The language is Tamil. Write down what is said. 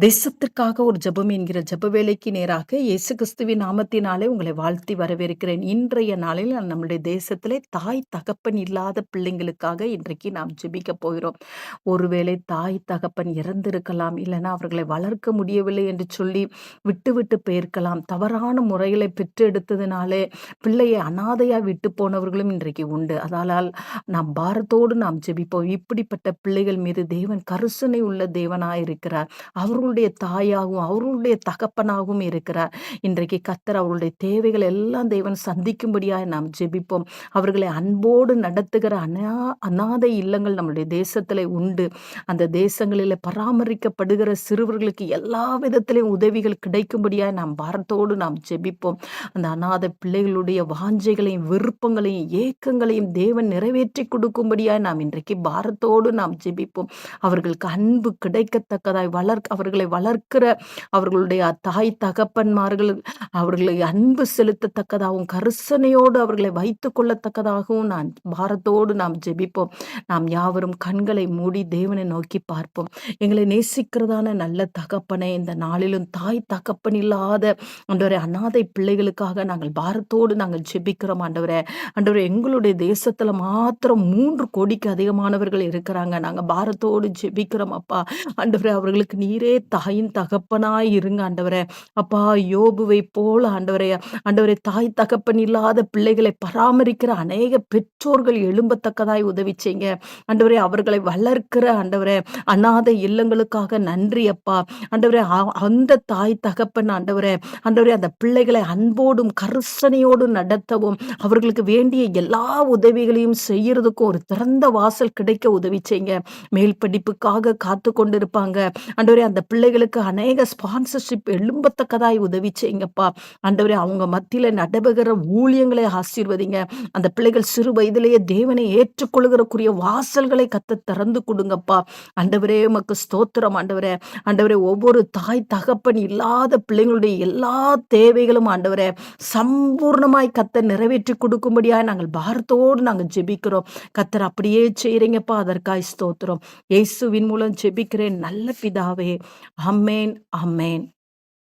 தேசத்திற்காக ஒரு ஜெபம் என்கிற ஜெப வேலைக்கு நேராக இயேசு கிறிஸ்துவின் நாமத்தினாலே உங்களை வாழ்த்தி வரவேற்கிறேன். இன்றைய நாளில் நான் நம்முடைய தேசத்திலே தாய் தகப்பன் இல்லாத பிள்ளைங்களுக்காக இன்றைக்கு நாம் ஜெபிக்க போகிறோம். ஒருவேளை தாய் தகப்பன் இறந்திருக்கலாம் இல்லைன்னா அவர்களை வளர்க்க முடியவில்லை என்று சொல்லி விட்டு விட்டு போயிருக்கலாம். தவறான முறைகளை பெற்றெடுத்ததினாலே பிள்ளையை அனாதையா விட்டு போனவர்களும் இன்றைக்கு உண்டு. அதனால் நாம் பாரத்தோடு நாம் ஜெபிப்போம். இப்படிப்பட்ட பிள்ளைகள் மீது தேவன் கருசனை உள்ள தேவனாயிருக்கிறார். அவர் அவர்களுடைய தாயாகவும் அவர்களுடைய தகப்பனாகவும் இருக்கிறார். இன்றைக்கு கத்தர் அவர்களுடைய தேவைகள் எல்லாம் தேவன் சந்திக்கும்படியாக நாம் ஜெபிப்போம். அவர்களை அன்போடு நடத்துகிற அனா அநாதை இல்லங்கள் நம்முடைய தேசத்தில் உண்டு. அந்த தேசங்களில் பராமரிக்கப்படுகிற சிறுவர்களுக்கு எல்லா விதத்திலையும் உதவிகள் கிடைக்கும்படியாக நாம் வாரத்தோடு நாம் ஜெபிப்போம். அந்த அநாத பிள்ளைகளுடைய வாஞ்சைகளையும் விருப்பங்களையும் ஏக்கங்களையும் தேவன் நிறைவேற்றி கொடுக்கும்படியாக நாம் இன்றைக்கு பாரத்தோடு நாம் ஜெபிப்போம். அவர்களுக்கு அன்பு கிடைக்கத்தக்கதாய் வளர்க்க அவர்கள் அவர்களை வளர்க்கிற அவர்களுடைய தாய் தகப்பன்மார்கள் அவர்களை அன்பு செலுத்தத்தக்கதாகவும் கரிசனையோடு அவர்களை வைத்து கொள்ளத்தக்கதாகவும் நான் பாரத்தோடு நாம் ஜெபிப்போம். நாம் யாவரும் கண்களை மூடி தேவனை நோக்கி பார்ப்போம். எங்களை நேசிக்கிறதான நல்ல தகப்பனை இந்த நாளிலும் தாய் தகப்பன் இல்லாத அன்றவரை அநாதை பிள்ளைகளுக்காக நாங்கள் பாரத்தோடு நாங்கள் ஜெபிக்கிறோம் ஆண்டவரே. அன்றவரை எங்களுடைய தேசத்துல மாத்திரம் மூன்று கோடிக்கு அதிகமானவர்கள் இருக்கிறாங்க. நாங்க பாரத்தோடு ஜெபிக்கிறோம் அப்பா. ஆண்டவரே அவர்களுக்கு நீரே தாயின் தகப்பனாய் இருங்க ஆண்டவரே. அப்பா யோபுவை போல ஆண்டவரே. ஆண்டவரே தாய் தகப்பன் இல்லாத பிள்ளைகளை பராமரிக்கிற அநேக பெற்றோர்கள் எழும்பத்தக்கதாய் உதவி செய்யுங்க. ஆண்டவரே அவர்களை வளர்க்கிற ஆண்டவரே அநாத இல்லங்களுக்காக நன்றி அப்பா. ஆண்டவரே அந்த தாய் தகப்பன் ஆண்டவரே. ஆண்டவரே அந்த பிள்ளைகளை அன்போடும் கருசனையோடும் நடத்தவும் அவர்களுக்கு வேண்டிய எல்லா உதவிகளையும் செய்யறதுக்கும் ஒரு திறந்த வாசல் கிடைக்க உதவி செய்யுங்க. மேல் படிப்புக்காக காத்து கொண்டிருப்பாங்க ஆண்டவரே அந்த பிள்ளைகளுக்கு அநேக ஸ்பான்சர்ஷிப் எழும்பத்தக்கதாய் உதவி செய்யுங்கப்பா ஆண்டவரே அவங்க மத்தியில் நடைபெறுகிற ஊழியங்களை ஆசீர்வதிங்க. அந்த பிள்ளைகள் சிறு வயதிலேயே தேவனை ஏற்றுக்கொள்கிறக்குரிய வாசல்களை கத்த திறந்து கொடுங்கப்பா. ஆண்டவரே உமக்கு ஸ்தோத்திரம் ஆண்டவரே. ஆண்டவரே ஒவ்வொரு தாய் தகப்பன் இல்லாத பிள்ளைங்களுடைய எல்லா தேவைகளும் ஆண்டவரே சம்பூர்ணமாய் கத்த நிறைவேற்றி கொடுக்கும்படியாக நாங்கள் பாரத்தோடு நாங்கள் ஜெபிக்கிறோம். கத்தர் அப்படியே செய்கிறீங்கப்பா அதற்காய் ஸ்தோத்திரம். இயேசுவின் மூலம் ஜெபிக்கிறேன் நல்ல பிதாவே. Amen amen